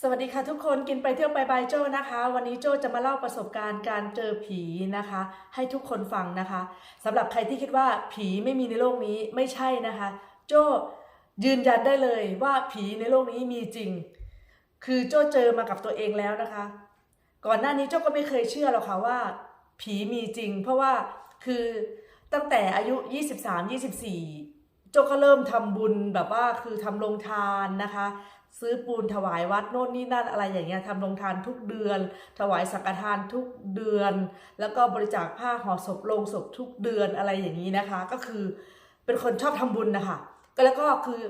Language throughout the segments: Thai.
สวัสดีค่ะทุกคนกินไปเที่ยวไปบายโจ้นะคะ วันนี้โจ้จะมาเล่าประสบการณ์การเจอผีนะคะ ให้ทุกคนฟังนะคะสำหรับใครที่คิดว่าผีไม่มีในโลกนี้ไม่ใช่นะคะ โจ้ยืนยันได้เลยว่าผีในโลกนี้มีจริง คือโจ้เจอมากับตัวเองแล้วนะคะ ก่อนหน้านี้โจ้ก็ไม่เคยเชื่อหรอกค่ะว่า ผีมีจริง เพราะว่าคือตั้งแต่อายุ 23 24โจ้ก็เริ่มทำบุญแบบว่าคือทำโรงทานนะคะ ซื้อปูนถวายวัดโน่นนี่นั่นอะไรอย่างเงี้ยทำโรงทานทุกเดือน ถวายสังฆทานทุกเดือน แล้วก็บริจาคผ้าห่อศพลงศพทุกเดือนอะไรอย่างนี้นะคะ ก็คือเป็นคนชอบทำบุญนะคะก็แล้วก็คือ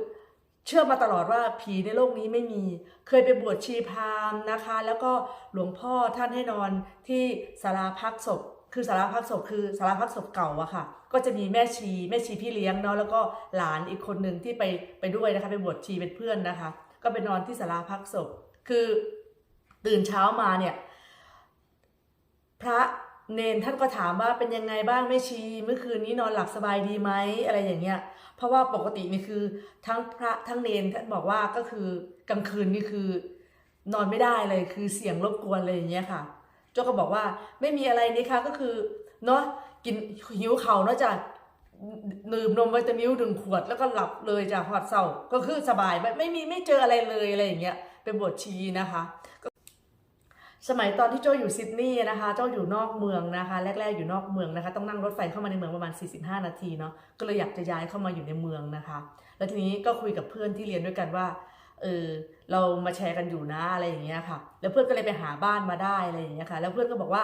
เชื่อมาตลอดว่าผีในโลกนี้ไม่มี เคยไปบวชชีพราหมณ์นะคะ แล้วก็หลวงพ่อท่านให้นอนที่ศาลาพักศพ คือศาลาพักศพคือศาลาพักศพเก่าอะค่ะ ก็จะมีแม่ชีแม่ชีพี่เลี้ยงเนาะแล้วก็หลานอีกคนหนึ่งที่ไปไปด้วยนะคะไปบวชชีเป็นเพื่อนนะคะ ก็ไปนอนที่ศาลาพักศพ คือตื่นเช้ามาเนี่ยพระเนนท่านก็ถามว่าเป็นยังไงบ้างแม่ชีเมื่อคืนนี้นอนหลับสบายดีไหมอะไรอย่างเงี้ย เพราะว่าปกตินี่คือทั้งพระทั้งเนนท่านบอกว่าก็คือกลางคืนนี่คือนอนไม่ได้เลยคือเสียงรบกวนอะไรอย่างเงี้ยค่ะ โจก็บอกว่าไม่มีอะไรนี่คะก็คือเนาะกินหิวเขาเนาะจ้ะ ดื่มนมวิตามิลหนึ่งขวดแล้วก็หลับเลยจากหอดเศร้าก็คือสบายไม่ไม่มีไม่เจออะไรเลยอะไรอย่างเงี้ยเป็นบทชีนะคะสมัยตอนที่โจอยู่ซิดนีย์นะคะ โจอยู่นอกเมืองนะคะ แรก ๆอยู่นอกเมืองนะคะ ต้องนั่งรถไฟเข้ามาในเมืองประมาณ 45 นาทีเนาะ ก็เลยอยากจะย้ายเข้ามาอยู่ในเมืองนะคะ แล้วทีนี้ก็คุยกับเพื่อนที่เรียนด้วยกันว่า เออ เรามาแชร์กันอยู่นะอะไรอย่างเงี้ยค่ะ แล้วเพื่อนก็เลยไปหาบ้านมาได้อะไรอย่างเงี้ยค่ะ แล้วเพื่อนก็บอกว่า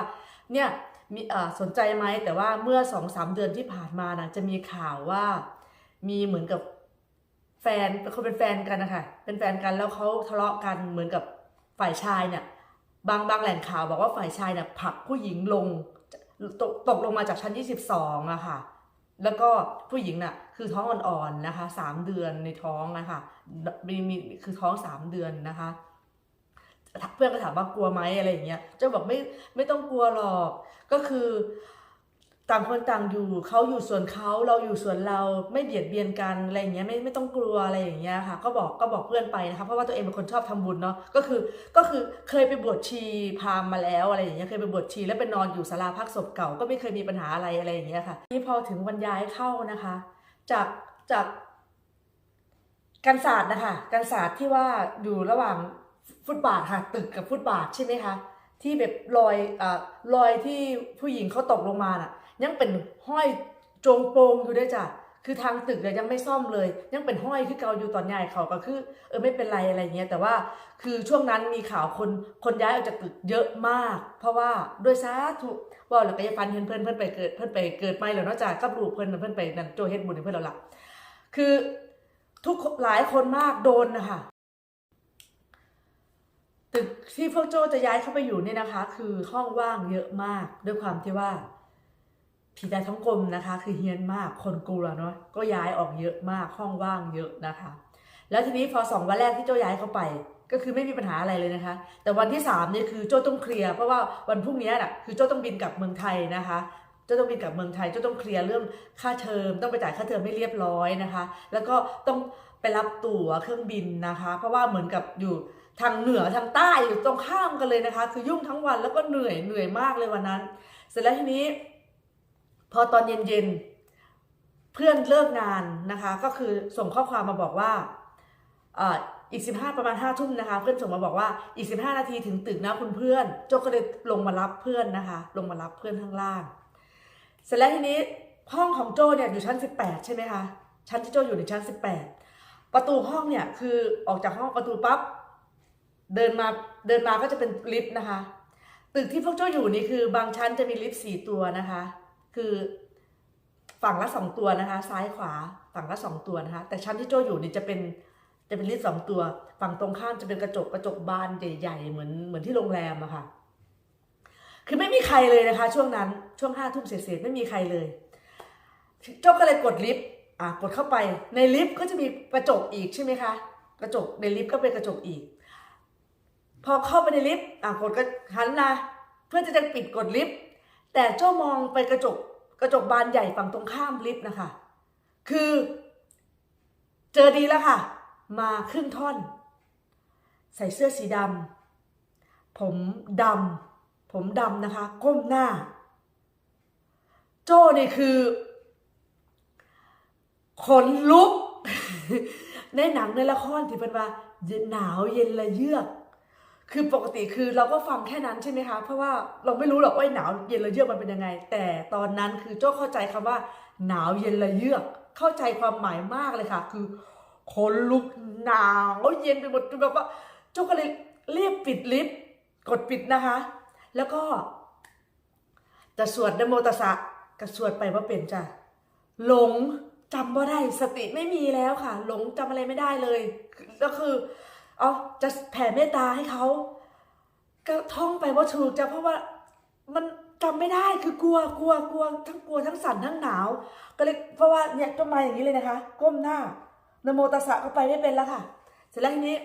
เนี่ย มีสนใจไหมแต่ว่าเมื่อสองสามเดือนที่ผ่านมานะจะมีข่าวว่ามีเหมือนกับแฟนเขาเป็นแฟนกันนะคะเป็นแฟนกันแล้วเขาทะเลาะกันเหมือนกับฝ่ายชายเนี่ยบางบางแหล่งข่าวบอกว่าฝ่ายชายเนี่ยผลักผู้หญิงลงตกตกลงมาจากชั้น 22อะค่ะ แล้วก็ผู้หญิงน่ะคือท้องอ่อนๆนะคะสามเดือนในท้องนะคะมีมีคือท้องสามเดือนนะคะ เพื่อนก็ถามว่ากลัวไหมอะไรอย่างเงี้ยเจ้าบอกไม่ไม่ต้องกลัวหรอกก็คือ ต่างคนต่างอยู่เขาอยู่ส่วนเขาเราอยู่ส่วนเราไม่เบียดเบียนกันอะไรอย่างเงี้ยไม่ไม่ต้องกลัวอะไรอย่างเงี้ยค่ะ ก็บอกก็บอกเพื่อนไปนะคะเพราะว่าตัวเองเป็นคนชอบทำบุญเนาะก็คือก็คือเคยไปบวชชีพามมาแล้วอะไรอย่างเงี้ยเคยไปบวชชีแล้วไปนอนอยู่ศาลาพักศพเก่าก็ไม่เคยมีปัญหาอะไรอะไรอย่างเงี้ยค่ะนี่พอถึงวันย้ายเข้านะคะ จากจากกันศาสตร์นะคะกันศาสตร์ที่ว่าอยู่ระหว่าง ฟุตบาทค่ะตึกกับฟุตบาทใช่ไหมคะที่แบบรอยอ่ารอยที่ผู้หญิงเขาตกลงมาน่ะ ยังเป็นห้อยโจงโปงอยู่ด้วยจ้ะคือทางตึกเนี่ยยังไม่ซ่อมเลย ยังเป็นห้อยที่เกาอยู่ตอนใหญ่เขาก็คือเออไม่เป็นไรอะไรเงี้ยแต่ว่าคือช่วงนั้นมีข่าวคนคนย้ายออกจากตึกเยอะมาก เพราะว่าด้วยสาธุว่าแล้วก็จะฟันเห็นเพื่อนเพื่อนไปเกิดเพื่อนไปเกิดไม่แล้วนอกจากกับลูกเพื่อนเพื่อนไปนั่นโจเฮ็ดบุญเพื่อนเราละคือทุกหลายคนมากโดนนะคะ ตึกที่พวกโจจะย้ายเข้าไปอยู่เนี่ยนะคะ คือห้องว่างเยอะมากด้วยความที่ว่าผีตายท้องกลมนะคะ คือเฮี้ยนมากคนกลัวเนาะก็ย้ายออกเยอะมากห้องว่างเยอะนะคะ แล้วทีนี้พอสองวันแรกที่โจย้ายเข้าไป ก็คือไม่มีปัญหาอะไรเลยนะคะ แต่วันที่สามเนี่ยคือโจต้องเคลียร์เพราะว่าวันพรุ่งนี้น่ะคือโจต้องบินกลับเมืองไทยนะคะโจต้องบินกลับเมืองไทยโจต้องเคลียร์เรื่องค่าเทอมต้องไปจ่ายค่าเทอมให้เรียบร้อยนะคะ แล้วก็ต้อง ไปรับตั๋วเครื่องบินนะคะ เพราะว่าเหมือนกับอยู่ทางเหนือทางใต้อยู่ตรงข้ามกันเลยนะคะ คือยุ่งทั้งวันแล้วก็เหนื่อยเหนื่อยมากเลยวันนั้น เสร็จแล้วทีนี้ พอตอนเย็นๆเพื่อนเลิกงานนะคะ ก็คือส่งข้อความมาบอกว่าอ่าอีก 15 ประมาณ5ทุ่มนะคะ เพื่อนส่งมาบอกว่าอีก 15 นาทีถึงตึกนะคุณเพื่อนโจก็เลยลงมารับเพื่อนนะคะ ลงมารับเพื่อนข้างล่าง เสร็จแล้วทีนี้ห้องของโจเนี่ยอยู่ชั้น 18 ใช่ไหมคะชั้นที่โจอยู่ในชั้น 18 ประตูห้องเนี่ยคือออกจากห้องประตูปั๊บเดินมาเดินมาก็จะเป็นลิฟต์นะคะ ตึกที่พวกโจอยู่นี่คือบางชั้นจะมีลิฟต์สี่ตัวนะคะ คือฝั่งละสองตัวนะคะ ซ้ายขวาฝั่งละสองตัวนะคะ แต่ชั้นที่โจอยู่นี่จะเป็นจะเป็นลิฟต์สองตัว ฝั่งตรงข้ามจะเป็นกระจกกระจกบานใหญ่ๆเหมือนเหมือนที่โรงแรมอะค่ะ คือไม่มีใครเลยนะคะ ช่วงนั้นช่วงห้าทุ่มเศษๆไม่มีใครเลยโจก็เลยกดลิฟต์ อะกดเข้าไปในลิฟต์ก็จะมีกระจกอีกใช่ไหมคะ กระจกในลิฟต์ก็เป็นกระจกอีก พอเข้าไปในลิฟต์อะกดก็หันนะเพื่อจะจะปิดกดลิฟต์แต่โจ้ามองไปกระจกกระจกบานใหญ่ฝั่งตรงข้ามลิฟต์นะคะ คือ เจอดีแล้วค่ะ มาครึ่งท่อน ใส่เสื้อสีดำผมดำผมดำนะคะ ก้มหน้า โจ้นี่คือ ขนลุก ในหนังในละครที่เป็นว่าเย็นหนาวเย็นละเยือก คือปกติคือเราก็ฟังแค่นั้นใช่ไหมคะ เพราะว่าเราไม่รู้หรอกว่าหนาวเย็นละเยือกมันเป็นยังไง แต่ตอนนั้นคือโจ้เข้าใจคำว่า หนาวเย็นละเยือก เข้าใจความหมายมากเลยค่ะ คือขนลุกหนาวเย็นไปหมดจนแบบว่าโจ้ก็เลยเรียบปิดลิฟต์กดปิดนะคะ แล้วก็จะสวดนโมตัสสะก็สวดไปว่าเป็นจ้ะหลง จำว่ได้สติไม่มีแล้วค่ะ หลงจำอะไรไม่ได้เลย ก็คือเอาจะแผ่เมตตาให้เขาก็ท่องไปว่าถูกจะเพราะว่ามันจำไม่ได้คือกลัวกลัวกลัวทั้งกลัวทั้งสั่นทั้งหนาว ก็เลยเพราะว่าเนี่ยก็มาอย่างนี้เลยนะคะ ก้มหน้านโมตัสสะก็ไปไม่เป็นแล้วค่ะ เสร็จแล้วทีนี้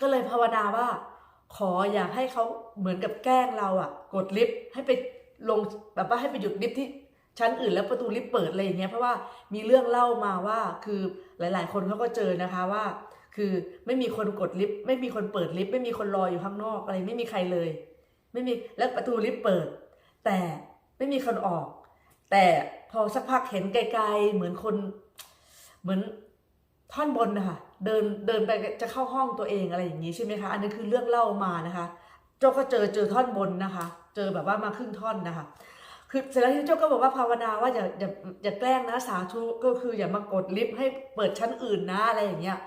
ก็เลยภาวนาว่า ขออยากให้เขาเหมือนกับแกล้งเราอะกดลิฟต์ให้ไปลงแบบว่าให้ไปหยุดลิฟต์ที่ ชั้นอื่นแล้วประตูลิฟต์เปิดอะไรอย่างเงี้ยเพราะว่ามีเรื่องเล่ามาว่าคือหลาย ๆ คนเขาก็เจอนะคะว่า คือไม่มีคนกดลิฟต์ไม่มีคนเปิดลิฟต์ไม่มีคนรออยู่ข้างนอกอะไรไม่มีใครเลย ไม่มีแล้วประตูลิฟต์เปิด แต่ไม่มีคนออก แต่พอสักพักเห็นไกล ๆ เหมือนคนเหมือนท่อนบนนะคะเดินเดินไปจะเข้าห้องตัวเองอะไรอย่างนี้ใช่ไหมคะ อันนี้คือเรื่องเล่ามานะคะโจ้าก็เจอเจอท่อนบนนะคะ เจอแบบว่ามาครึ่งท่อนนะคะ คือเสร็จแล้วที่โจ้าก็บอกว่าภาวนาว่าอย่าอย่าอย่าแกล้งนะสาธุก็คืออย่ามากดลิฟต์ให้เปิดชั้นอื่นนะอะไรอย่างเงี้ย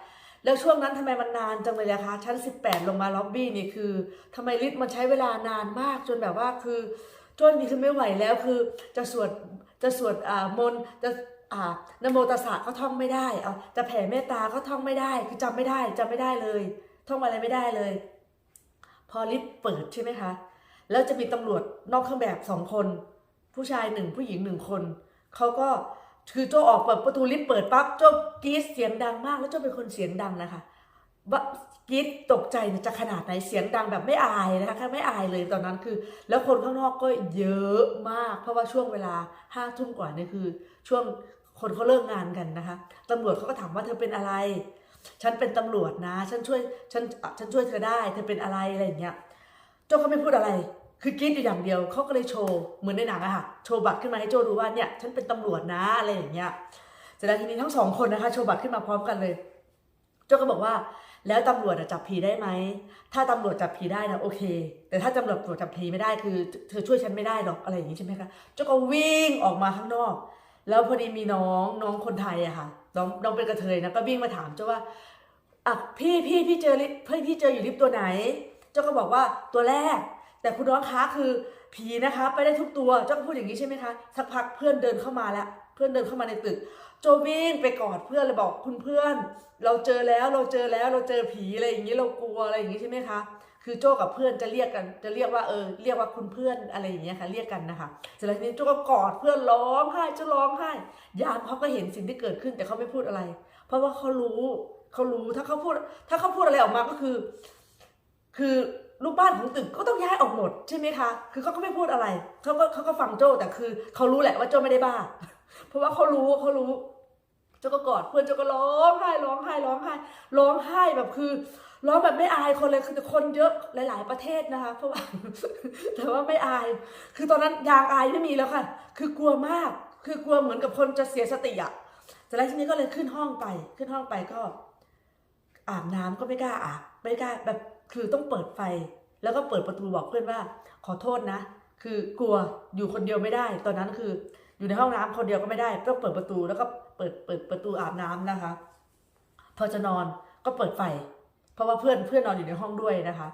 แล้วช่วงนั้นทำไมมันนานจังเลยะคะชั้น 18 ลงมาล็อบบี้นี่คือทำไมลิฟต์มันใช้เวลานานมากจนแบบว่าคือจนนี่คือไม่ไหวแล้วคือ จะสวดจะสวดอ่ามนจะอ่านโมตัสสะก็ท่องไม่ได้เอาจะแผ่เมตตาก็ท่องไม่ได้คือจำไม่ได้จำไม่ได้เลย ท่องอะไรไม่ได้เลย พอลิฟต์เปิดใช่ไหมคะแล้วจะมีตำรวจนอกเครื่องแบบสองคน ผู้ชายหนึ่งผู้หญิงหนึ่งคน เขาก็คือโจออกเปิดประตูลิฟต์เปิดปั๊บโจกรีดเสียงดังมาก แล้วโจเป็นคนเสียงดังนะคะว่ากรีดตกใจจะขนาดไหนเสียงดังแบบไม่อายนะคะไม่อายเลยตอนนั้นคือ แล้วคนข้างนอกก็เยอะมาก เพราะว่าช่วงเวลาห้าทุ่มกว่านี่คือ ช่วงคนเขาเลิกงานกันนะคะตำรวจเขาก็ถามว่าเธอเป็นอะไร ฉันเป็นตำรวจนะ ฉันช่วยฉันอะฉันช่วยเธอได้ เธอเป็นอะไรอะไรอย่างเงี้ยโจก็ไม่พูดอะไร คือกรีดอยู่อย่างเดียวเขาก็เลยโชว์เหมือนในหนังอะค่ะโชว์บัตรขึ้นมาให้โจดูว่าเนี่ยฉันเป็นตำรวจนะอะไรอย่างเงี้ยเสร็จแล้วทีนี้ทั้งสองคนนะคะโชว์บัตรขึ้นมาพร้อมกันเลย โจก็บอกว่าแล้วตำรวจจับผีได้ไหม ถ้าตำรวจจับผีได้นะโอเค แต่ถ้าตำรวจจับผีไม่ได้คือ เธอช่วยฉันไม่ได้หรอกอะไรอย่างงี้ใช่ไหมคะโจก็วิ่งออกมาข้างนอก แล้วพอดีมีน้องน้องคนไทยอะค่ะ น้องน้องเป็นกระเทยนะก็วิ่งมาถามโจว่าอะพี่พี่พี่เจอลิฟพี่พี่เจออยู่ลิฟต์ตัวไหน เจ้าก็บอกว่าตัวแรก แต่คุณน้องคะคือผีนะคะไปได้ทุกตัวเจ้าพูดอย่างนี้ใช่ไหมคะสักพักเพื่อนเดินเข้ามาแล้ว เพื่อนเดินเข้ามาในตึก โจวิ่งไปกอดเพื่อนเลยบอกคุณเพื่อน เราเจอแล้วเราเจอแล้วเราเจอผีอะไรอย่างนี้เรากลัวอะไรอย่างนี้ใช่ไหมคะคือโจกับเพื่อนจะเรียกกัน จะเรียกว่าเออเรียกว่าคุณเพื่อนอะไรอย่างเงี้ยค่ะเรียกกันนะคะเสร็จแล้วทีนี้โจก็กอดเพื่อนร้องไห้จะร้องไห้ยามเขาก็เห็นสิ่งที่เกิดขึ้นแต่เขาไม่พูดอะไร เพราะว่าเขารู้เขารู้ถ้าเขาพูด ถ้าเขาพูดอะไรออกมาก็คือ คือ ลูกบ้านของตึกก็ต้องย้ายออกหมดใช่ไหมคะ คือเขาก็ไม่พูดอะไร เขาก็เขาก็ฟังโจ้แต่คือเขารู้แหละว่าโจ้ไม่ได้บ้า เพราะว่าเขารู้เขารู้ โจ้ก็กอดเพื่อนโจ้ก็ร้องไห้ร้องไห้ร้องไห้ร้องไห้แบบคือร้องแบบไม่อายคนเลยคือคนเยอะหลาย ๆ ประเทศนะคะ เพราะว่าแต่ว่าไม่อาย คือตอนนั้นยางอายไม่มีแล้วค่ะ คือกลัวมาก คือกลัวเหมือนกับคนจะเสียสติอะแต่แล้วทีนี้ก็เลยขึ้นห้องไป ขึ้นห้องไปก็อาบน้ำก็ไม่กล้าอาบไม่กล้าแบบ คือต้องเปิดไฟ แล้วก็เปิดประตูบอกเพื่อนว่า ขอโทษนะ คือกลัวอยู่คนเดียวไม่ได้ ตอนนั้นคืออยู่ในห้องน้ำคนเดียวก็ไม่ได้ต้องเปิดประตูแล้วก็เปิดเปิดประตูอาบน้ำนะคะ พอจะนอนก็เปิดไฟ เพราะว่าเพื่อนเพื่อนนอนอยู่ในห้องด้วยนะคะ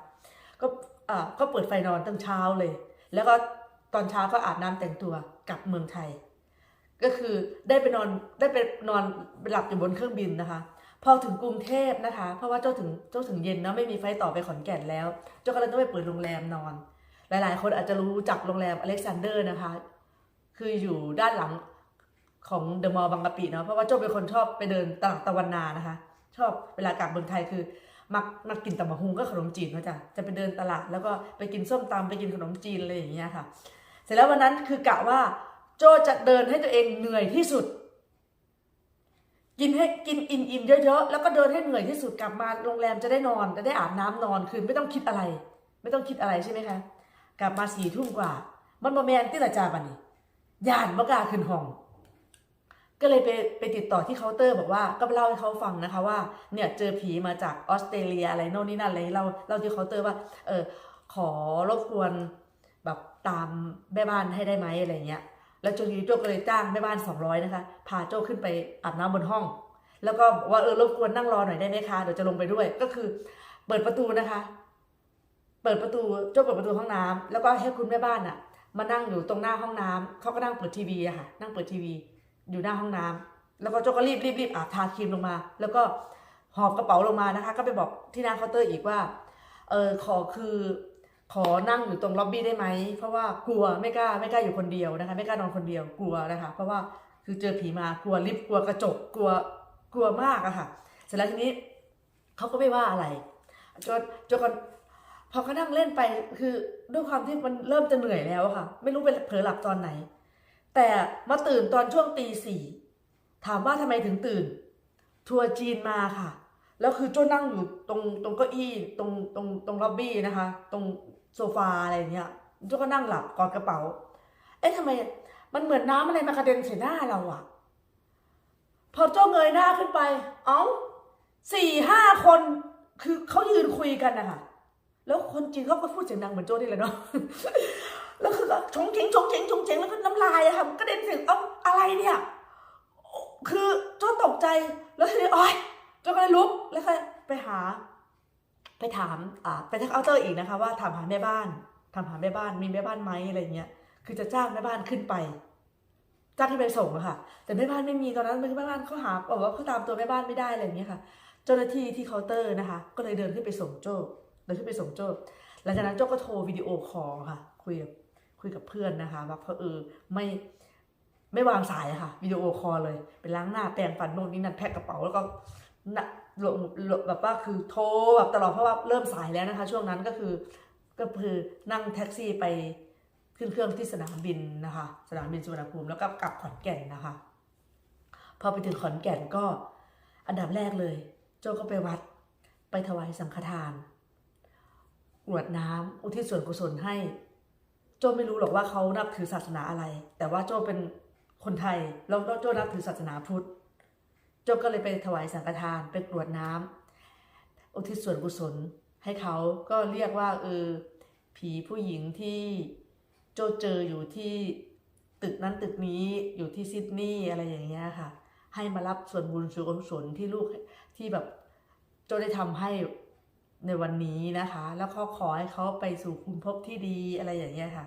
ก็อ่าก็เปิดไฟนอนตั้งเช้าเลย แล้วก็ตอนเช้าก็อาบน้ำแต่งตัวกลับเมืองไทย ก็คือได้ไปนอนได้ไปนอนหลับอยู่บนเครื่องบินนะคะ พอถึงกรุงเทพนะคะ เพราะว่าเจ้าถึงเจ้าถึงเย็นเนาะไม่มีไฟต่อไปขอนแก่นแล้ว เจ้าก็เลยต้องไปเปิดโรงแรมนอน หลายๆ คนอาจจะรู้จักโรงแรมอเล็กซานเดอร์นะคะ คืออยู่ด้านหลังของเดอะมอลล์บางกะปิเนาะเพราะว่าเจ้าเป็นคนชอบไปเดินตลาดตะวันนานะคะ ชอบเวลากลับเมืองไทยคือมักมักกินตำบักฮุงก็ขนมจีนเขาจ้ะจะไปเดินตลาดแล้วก็ไปกินส้มตำไปกินขนมจีนอะไรอย่างเงี้ยค่ะ เสร็จแล้ววันนั้นคือกะว่าโจจะเดินให้ตัวเองเหนื่อยที่สุด กินให้กินอิ่มอิ่มๆเยอะๆแล้วก็เดินให้เหนื่อยที่สุดกลับมาโรงแรมจะได้นอนจะได้อาบน้ำนอนคือไม่ต้องคิดอะไร ไม่ต้องคิดอะไรใช่ไหมคะกลับมาสี่ทุ่มกว่า มันบอแมนที่ละจาบันนี่ยานมกาขึ้นห้อง ก็เลยไปไปติดต่อที่เคาน์เตอร์บอกว่าก็เล่าให้เขาฟังนะคะว่าเนี่ยเจอผีมาจากออสเตรเลียอะไรโน่นนี่นั่นอะไรเราเราที่เคาน์เตอร์ว่า เออขอรบกวนแบบตามแม่บ้านให้ได้ไหมอะไรเงี้ย แล้วโจยูโจก็เลยจ้างแม่บ้าน200นะคะ พาโจขึ้นไปอาบน้ำบนห้อง แล้วก็ว่าเออรบกวนนั่งรอหน่อยได้ไหมคะเดี๋ยวจะลงไปด้วย ก็คือเปิดประตูนะคะ เปิดประตูโจเปิดประตูห้องน้ำแล้วก็ให้คุณแม่บ้านอะมานั่งอยู่ตรงหน้าห้องน้ำเขาก็นั่งเปิดทีวีอะค่ะ นั่งเปิดทีวี อยู่หน้าห้องน้ำแล้วก็โจก็รีบรีบรีบอาบทาครีมลงมา แล้วก็หอบกระเป๋าลงมานะคะ ก็ไปบอกที่หน้าเคาน์เตอร์อีกว่า เออขอคือ ขอนั่งอยู่ตรงล็อบบี้ได้ไหม เพราะว่ากลัวไม่กล้าไม่กล้าอยู่คนเดียวนะคะไม่กล้านอนคนเดียวกลัวนะคะเพราะว่าคือเจอผีมากลัวลิฟต์กลัวกระจกกลัวกลัวมากอะค่ะ เสร็จแล้วทีนี้เขาก็ไม่ว่าอะไรจนจนก่อนพอเขานั่งเล่นไปคือด้วยความที่มันเริ่มจะเหนื่อยแล้วอะค่ะ ไม่รู้เป็นเผลอหลับตอนไหน แต่มาตื่นตอนช่วงตีสี่ถามว่าทำไมถึงตื่น ทัวร์จีนมาค่ะ แล้วคือโจ้นั่งอยู่ตรงตรงเก้าอี้ตรงตรงตรงล็อบบี้นะคะ ตรงโซฟาอะไรเงี้ยโจ้ก็นั่งหลับกอดกระเป๋า เอ๊ะทำไม มันเหมือนน้ำอะไรมากระเด็นใส่หน้าเราอะพอโจ้เงยหน้าขึ้นไป เอ้าสี่ห้าคนคือเขายืนคุยกันนะคะแล้วคนจีนเขาก็พูดเสียงดังเหมือนโจ้นี่แหละเนาะแล้วคือก็ชงเฉงชงเฉงชงเฉงแล้วก็น้ำลายอะค่ะกระเด็นใส่เอ้าอะไรเนี่ย คือโจ้ตกใจแล้วทีนี้โอ๊ย จ้ก็เลยลุกแล้วก็ไปหา ไปถามอ่าไปที่เคาน์เตอร์อีกนะคะ ว่าถามหาแม่บ้านถามหาแม่บ้านมีแม่บ้านไหมอะไรเงี้ยคือจะจ้างแม่บ้านขึ้นไปจ้างให้ไปส่งอะค่ะ แต่แม่บ้านไม่มีตอนนั้นแม่บ้านเขาหาบอกว่าเขาตามตัวแม่บ้านไม่ได้อะไรเงี้ยค่ะ เจ้าหน้าที่ที่เคาน์เตอร์นะคะ ก็เลยเดินขึ้นไปส่งโจ้เดินขึ้นไปส่งโจ้หลังจากนั้นโจ้ก็โทรวิดีโอคอลค่ะ คุยกับคุยกับเพื่อนนะคะว่าเพอเออไม่ไม่วางสายอะค่ะวิดีโอคอลเลยไปล้างหน้าแปรงฟันโน่นนี่นั่นแพ็คกระเป๋าแล้วก็ นะลงลงแบบว่าคือโทรแบบตลอดเพราะว่าเริ่มสายแล้วนะคะ ช่วงนั้นก็คือก็คือนั่งแท็กซี่ไปขึ้นเครื่องที่สนามบินนะคะ สนามบินสุวรรณภูมิแล้วก็กลับขอนแก่นนะคะ พอไปถึงขอนแก่นก็อันดับแรกเลย โจ้ก็ไปวัดไปถวายสังฆทานกรวดน้ำอุทิศส่วนกุศลให้ โจ้ไม่รู้หรอกว่าเขานับถือศาสนาอะไร แต่ว่าโจ้เป็นคนไทยแล้วโจ้นับถือศาสนาพุทธ โจก็เลยไปถวายสังฆทานไปกรวดน้ำอุทิศส่วนกุศลให้เขาก็เรียกว่าเออผีผู้หญิงที่โจเจออยู่ที่ตึกนั้นตึกนี้อยู่ที่ซิดนีย์อะไรอย่างเงี้ยค่ะ ให้มารับส่วนบุญส่วนกุศลที่ลูกที่แบบโจได้ทำให้ในวันนี้นะคะ แล้วก็ขอให้เขาไปสู่คุณภพที่ดีอะไรอย่างเงี้ยค่ะ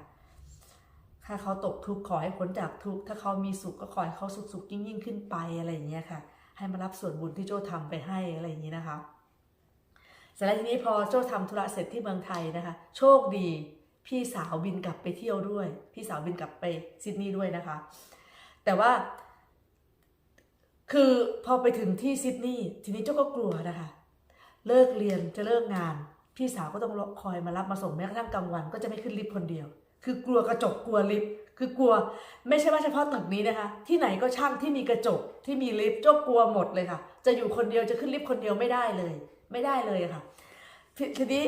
ถ้าเขาตกทุกข์ขอให้พ้นจากทุกข์ถ้าเขามีสุขก็ขอให้เขาสุขสุขยิ่งยิ่งขึ้นไปอะไรอย่างเงี้ยค่ะ ให้มารับส่วนบุญที่โจทำไปให้อะไรอย่างนี้นะคะเสร็จแล้วทีนี้พอโจทำธุระเสร็จที่เมืองไทยนะคะ โชคดี พี่สาวบินกลับไปเที่ยวด้วย พี่สาวบินกลับไปซิดนีย์ด้วยนะคะ แต่ว่า คือพอไปถึงที่ซิดนีย์ทีนี้เจ้าก็กลัวนะคะ เลิกเรียนจะเลิกงาน พี่สาวก็ต้องคอยมารับมาส่งแม้กระทั่งกลางวัน ก็จะไม่ขึ้นลิฟต์คนเดียว คือกลัวกระจกกลัวลิฟต์ คือกลัวไม่ใช่ว่าเฉพาะตึกนี้นะคะ ที่ไหนก็ช่างที่มีกระจกที่มีลิฟต์เจ้ากลัวหมดเลยค่ะ จะอยู่คนเดียวจะขึ้นลิฟต์คนเดียวไม่ได้เลย ไม่ได้เลยค่ะทีนี้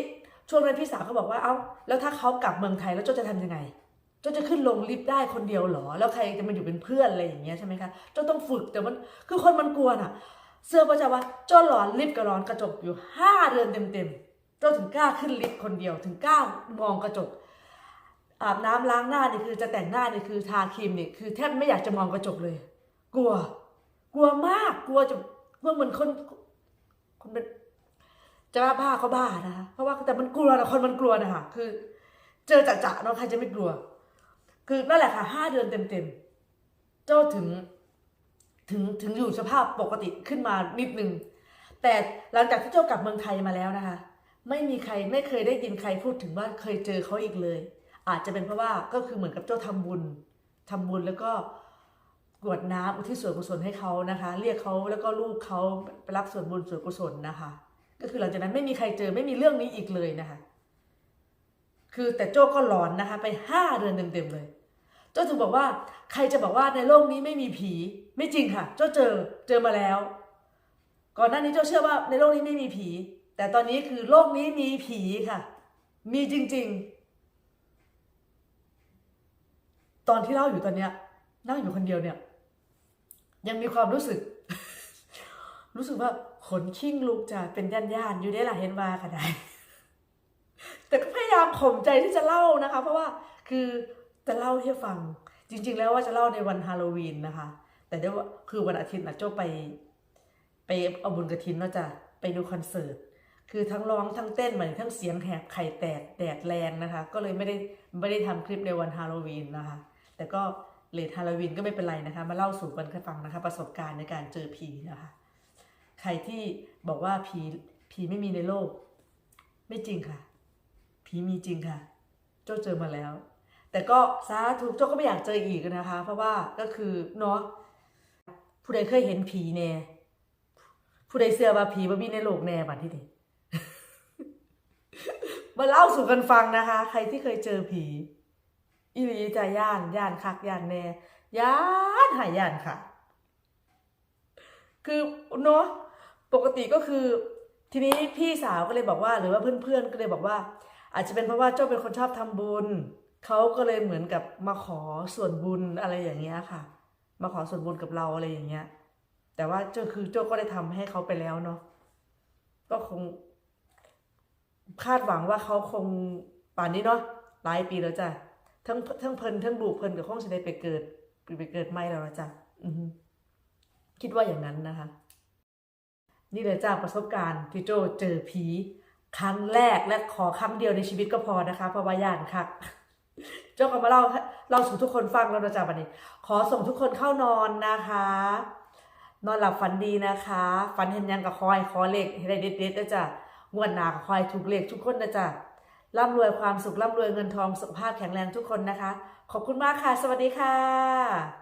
ช่วงนั้นพี่สาวเขาบอกว่าเอ้าแล้วถ้าเขากลับเมืองไทยแล้วเจ้าจะทำยังไงเจ้าจะขึ้นลงลิฟต์ได้คนเดียวหรอ แล้วใครจะมาอยู่เป็นเพื่อนอะไรอย่างเงี้ยใช่ไหมคะเจ้าต้องฝึกแต่มันคือคนมันกลัวน่ะ เสื้อประจะว่าเจ้าหลอนลิฟต์กับหลอนกระจกอยู่ห้าเดือนเต็มๆเจ้าถึงกล้าขึ้นลิฟต์คนเดียวถึงกล้ามองกระจก อาบน้ำล้างหน้านี่คือจะแต่งหน้านี่คือทาครีมนี่คือแทบไม่อยากจะมองกระจกเลย กลัว กลัวมาก กลัวจะกลัวเหมือนคนคนเป็นจะบ้าบ้าก็บ้านะคะเพราะว่าแต่มันกลัวนะคนมันกลัวนะคะคือ เจอจะๆเนาะใครจะไม่กลัว คือนั่นแหละค่ะห้าเดือนเต็มๆเจ้าถึงถึงถึงอยู่สภาพปกติขึ้นมานิดนึงแต่หลังจากที่เจ้ากลับเมืองไทยมาแล้วนะคะ ไม่มีใครไม่เคยได้ยินใครพูดถึงว่าเคยเจอเขาอีกเลย อาจจะเป็นเพราะว่าก็คือเหมือนกับเจ้าทำบุญทำบุญแล้วก็กวดน้ำอุทิศส่วนกุศลให้เขานะคะ เรียกเขาแล้วก็ลูกเขาไปรับส่วนบุญส่วนกุศลนะคะ ก็คือหลังจากนั้นไม่มีใครเจอไม่มีเรื่องนี้อีกเลยนะคะ คือแต่โจ้ก็หลอนนะคะ ไปห้าเดือนเต็มๆเลย โจ้ถึงบอกว่าใครจะบอกว่าในโลกนี้ไม่มีผี ไม่จริงค่ะ โจ้เจอเจอมาแล้ว ก่อนหน้านี้โจ้เชื่อว่าในโลกนี้ไม่มีผี แต่ตอนนี้คือโลกนี้มีผีค่ะ มีจริง ๆ ตอนที่เล่าอยู่ตอนเนี้ย นั่งอยู่คนเดียวเนี่ย ยังมีความรู้สึก รู้สึกว่าขนชิ่งลุกจะเป็นย่านย่านๆอยู่ได้หละเห็นว่าค่ะได้แต่ก็พยายามข่มใจที่จะเล่านะคะ เพราะว่าคือจะเล่าให้ฟัง จริง ๆ แล้วว่าจะเล่าในวันฮาโลวีนนะคะ แต่เดี๋ยวว่าคือวันอาทิตย์นะโจ้ไป ไปเอาบุญกระถินเนาะจ้ะไปดูคอนเสิร์ตคือทั้งร้องทั้งเต้นเหมือนทั้งเสียงแหบไข่แตกแดดแรงนะคะ ก็เลยไม่ได้ไม่ได้ทำคลิปในวันฮาโลวีนนะคะ แต่ก็เลทฮาโลวีนก็ไม่เป็นไรนะคะ มาเล่าสู่กันฟังนะคะ ประสบการณ์ในการเจอผีนะคะ ใครที่บอกว่าผีผีไม่มีในโลก ไม่จริงค่ะ ผีมีจริงค่ะโจ้าเจอมาแล้ว แต่ก็สาธุโจ้าก็ไม่อยากเจออีกนะคะ เพราะว่าก็คือเนาะผู้ใดเคยเห็นผีแน่ผู้ใดเชื่อว่าผีบ่มีในโลกแน่บัดที่นี่มาเล่าสู่กันฟังนะคะ ใครที่เคยเจอผี อีหลีจะย่านย่านคักย่านแน่ย่านหายย่านค่ะ คือเนาะปกติก็คือ ทีนี้พี่สาวก็เลยบอกว่า หรือว่าเพื่อนๆก็เลยบอกว่า อาจจะเป็นเพราะว่าเจ้าเป็นคนชอบทำบุญเขาก็เลยเหมือนกับมาขอส่วนบุญอะไรอย่างเงี้ยค่ะ มาขอส่วนบุญกับเราอะไรอย่างเงี้ย แต่ว่าเจ้าคือเจ้าก็ได้ทำให้เขาไปแล้วเนาะก็คง คาดหวังว่าเขาคงป่านนี้เนาะหลายปีแล้วจ้ะ ทั้งทั้งเพิ่นทั้งลูกเพิ่นกับคงจะได้ไปเกิดไปเกิดไม่แล้วนะจ้ะอือฮึคิดว่าอย่างนั้นนะคะ นี่เลยจ้าประสบการณ์ที่โจเจอผี ครั้งแรกและขอครั้งเดียวในชีวิตก็พอนะคะเพราะว่าย่านคักโจ้ก็มาเล่าให้เล่าสู่ทุกคนฟังแล้วนะจ๊ะวันนี้ ขอส่งทุกคนเข้านอนนะคะ นอนหลับฝันดีนะคะฝันเห็นหยังกับคอยขอเลขให้ได้เด็ดๆนะจ๊ะงวดหนากับคอยถูกเลขทุกคนนะจ๊ะ ร่ำรวยความสุขร่ำรวยเงินทองสุขภาพแข็งแรงทุกคนนะคะ ขอบคุณมากค่ะ สวัสดีค่ะ